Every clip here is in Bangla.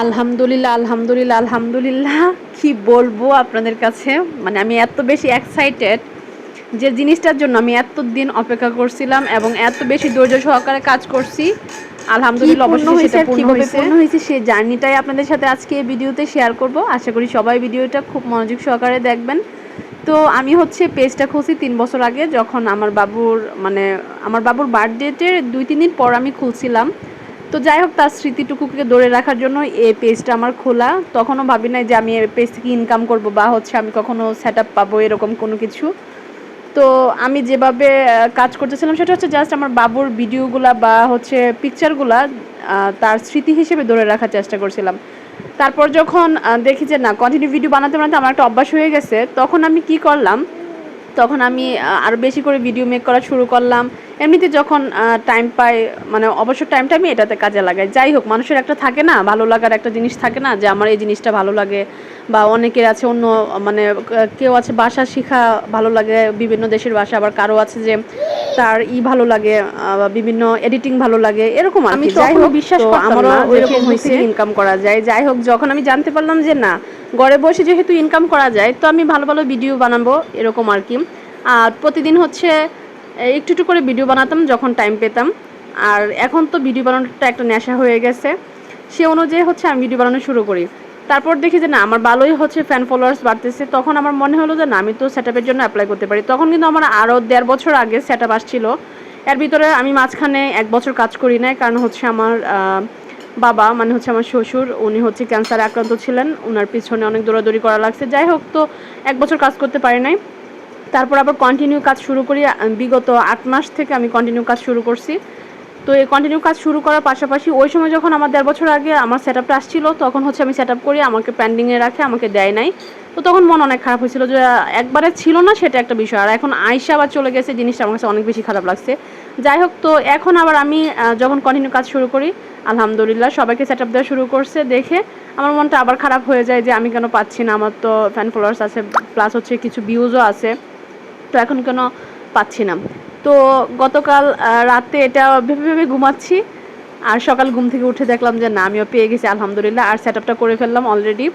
আলহামদুলিল্লাহ আলহামদুলিল্লাহ আলহামদুলিল্লাহ। কি বলব আপনাদের কাছে? মানে আমি এত বেশি এক্সাইটেড যে জিনিসটার জন্য আমি এত দিন অপেক্ষা করছিলাম এবং এত বেশি ধৈর্য সহকারে কাজ করছি। আলহামদুলিল্লাহ অবশ্যই হয়েছে সেটা পূর্ণ হয়েছে। পূর্ণ হয়েছে সেই জার্নিটাই আপনাদের সাথে আজকে এই ভিডিওতে শেয়ার করব। আশা করি সবাই ভিডিওটা খুব মনোযোগ সহকারে দেখবেন। তো আমি হচ্ছে পেজটা খুলছি তিন বছর আগে যখন আমার বাবুর মানে আমার বাবুর বার্থডেটের দুই তিন দিন পর আমি খুলছিলাম। তো যাই হোক, তার স্মৃতিটুকুকে ধরে রাখার জন্য এই পেজটা আমার খোলা। তখনও ভাবি নাই যে আমি এই পেজ থেকে ইনকাম করব বা হচ্ছে আমি কখনো সেট আপ পাবো এরকম কোনো কিছু। তো আমি যেভাবে কাজ করতেছিলাম সেটা হচ্ছে জাস্ট আমার বাবুর ভিডিওগুলা বা হচ্ছে পিকচারগুলা তার স্মৃতি হিসেবে ধরে রাখার চেষ্টা করছিলাম। তারপর যখন দেখি যে না কন্টিনিউ ভিডিও বানাতে বানাতে আমার একটা অভ্যাস হয়ে গেছে, তখন আমি কি করলাম? তখন আমি আরও বেশি করে ভিডিও মেক করা শুরু করলাম। এমনিতে যখন টাইম পাই মানে অবসর টাইমটা আমি এটাতে কাজে লাগাই। যাই হোক মানুষের একটা থাকে না ভালো লাগার একটা জিনিস থাকে না যে আমার এই জিনিসটা ভালো লাগে বা অনেকের আছে অন্য মানে কেউ আছে বাসা শিখা ভালো লাগে বিভিন্ন দেশের বাসা আবার কারও আছে যে তার ই ভালো লাগে বিভিন্ন এডিটিং ভালো লাগে এরকম আমি যাই হোক বিশ্বাস আমারও Facebook হয়েছে। ইনকাম করা যায়। যাই হোক যখন আমি জানতে পারলাম যে না ঘরে বসে যেহেতু ইনকাম করা যায় তো আমি ভালো ভালো ভিডিও বানাবো এরকম আর কি। আর প্রতিদিন হচ্ছে একটু একটু করে ভিডিও বানাতাম যখন টাইম পেতাম। আর এখন তো ভিডিও বানানোটা একটা নেশা হয়ে গেছে। সে অনুযায়ী হচ্ছে আমি ভিডিও বানানো শুরু করি। তারপর দেখি যে না, আমার ভালোই হচ্ছে ফ্যান ফলোয়ার্স বাড়তেছে। তখন আমার মনে হলো যে না, আমি তো সেট জন্য অ্যাপ্লাই করতে পারি। তখন কিন্তু আমার আরও দেড় বছর আগে সেট আপ আসছিল। এর ভিতরে আমি মাঝখানে এক বছর কাজ করি নাই, কারণ হচ্ছে আমার বাবা মানে হচ্ছে আমার শ্বশুর, উনি হচ্ছে ক্যান্সারে আক্রান্ত ছিলেন। ওনার পিছনে অনেক দৌড়াদৌড়ি করা লাগছে। যাই হোক, তো এক বছর কাজ করতে পারি নাই। তারপর আবার কন্টিনিউ কাজ শুরু করি বিগত আট মাস থেকে আমি কন্টিনিউ কাজ শুরু করছি। তো এই কন্টিনিউ কাজ শুরু করার পাশাপাশি ওই সময় যখন আমার দেড় বছর আগে আমার সেট আপটা আসছিল, তখন হচ্ছে আমি সেট আপ করি, আমাকে প্যান্ডিংয়ে রাখে, আমাকে দেয় নাই। তো তখন মন অনেক খারাপ হয়েছিল যে, একবারে ছিল না সেটা একটা বিষয়। আর এখন আয়সা আবার চলে গেছে, জিনিসটা আমার কাছে অনেক বেশি খারাপ লাগছে। যাই হোক, তো এখন আবার আমি যখন কন্টিনিউ কাজ শুরু করি, আলহামদুলিল্লাহ সবাইকে সেট আপ দেওয়া শুরু করছে, দেখে আমার মনটা আবার খারাপ হয়ে যায় যে, আমি কেন পাচ্ছি না? আমার তো ফ্যান ফলোয়ার্স আছে প্লাস হচ্ছে কিছু ভিউজও আছে। তো এখন কেন পাচ্ছি না। তো গতকাল রাতে এটা ভেবে ভেবে ঘুমাচ্ছি, আর সকাল ঘুম থেকে উঠে দেখলাম যে না, আমিও পেয়ে গেছি, আলহামদুলিল্লাহ। আর সেট আপটা করে ফেললাম অলরেডি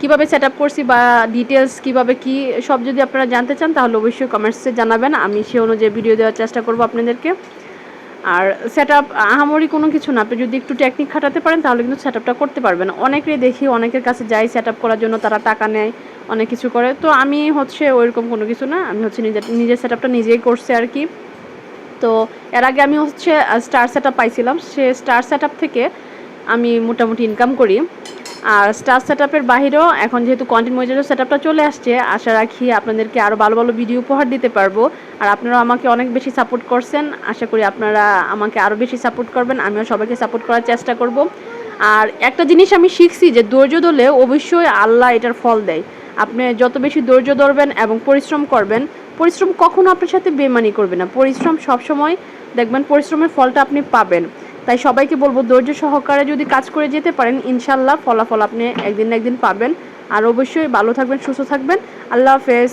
কীভাবে সেট আপ করছি বা ডিটেলস কীভাবে কি, সব যদি আপনারা জানতে চান, তাহলে অবশ্যই কমেন্টসে জানাবেন। আমি সে অনুযায়ী ভিডিও দেওয়ার চেষ্টা করব আপনাদেরকে। আর সেট আপ আহামরি কোনো কিছু না। আপনি যদি একটু টেকনিক খাটাতে পারেন, তাহলে কিন্তু সেট আপটা করতে পারবেন। অনেকেই দেখি, অনেকের কাছে যাই সেট আপ করার জন্য, তারা টাকা নেয়, অনেক কিছু করে। তো আমি হচ্ছে ওইরকম কোনো কিছু না। আমি হচ্ছে নিজের নিজের সেট আপটা নিজেই করছে আর কি। তো এর আগে আমি হচ্ছে স্টার সেট আপ পাইছিলাম। সে স্টার সেট আপ থেকে আমি মোটামুটি ইনকাম করি। আর স্টার সেট আপের বাহিরেও এখন যেহেতু কন্টেন্ট মনিটাইজার সেট আপটা চলে আসছে, আশা রাখি আপনাদেরকে আরও ভালো ভালো ভিডিও উপহার দিতে পারব। আর আপনারা আমাকে অনেক বেশি সাপোর্ট করছেন। আশা করি আপনারা আমাকে আরও বেশি সাপোর্ট করবেন। আমিও সবাইকে সাপোর্ট করার চেষ্টা করব। আর একটা জিনিস আমি শিখছি যে ধৈর্য ধরলে অবশ্যই আল্লাহ এটার ফল দেয়। আপনি যত বেশি ধৈর্য ধরবেন এবং পরিশ্রম করবেন, পরিশ্রম কখনো আপনার সাথে বেমানি করবে না। পরিশ্রম সবসময় দেখবেন পরিশ্রমের ফলটা আপনি পাবেন। তাই সবাইকে বলব, ধৈর্য সহকারে যদি কাজ করে যেতে পারেন, ইনশাল্লাহ ফলাফল আপনি একদিন না একদিন পাবেন। আর অবশ্যই ভালো থাকবেন, সুস্থ থাকবেন। আল্লাহ হাফেজ।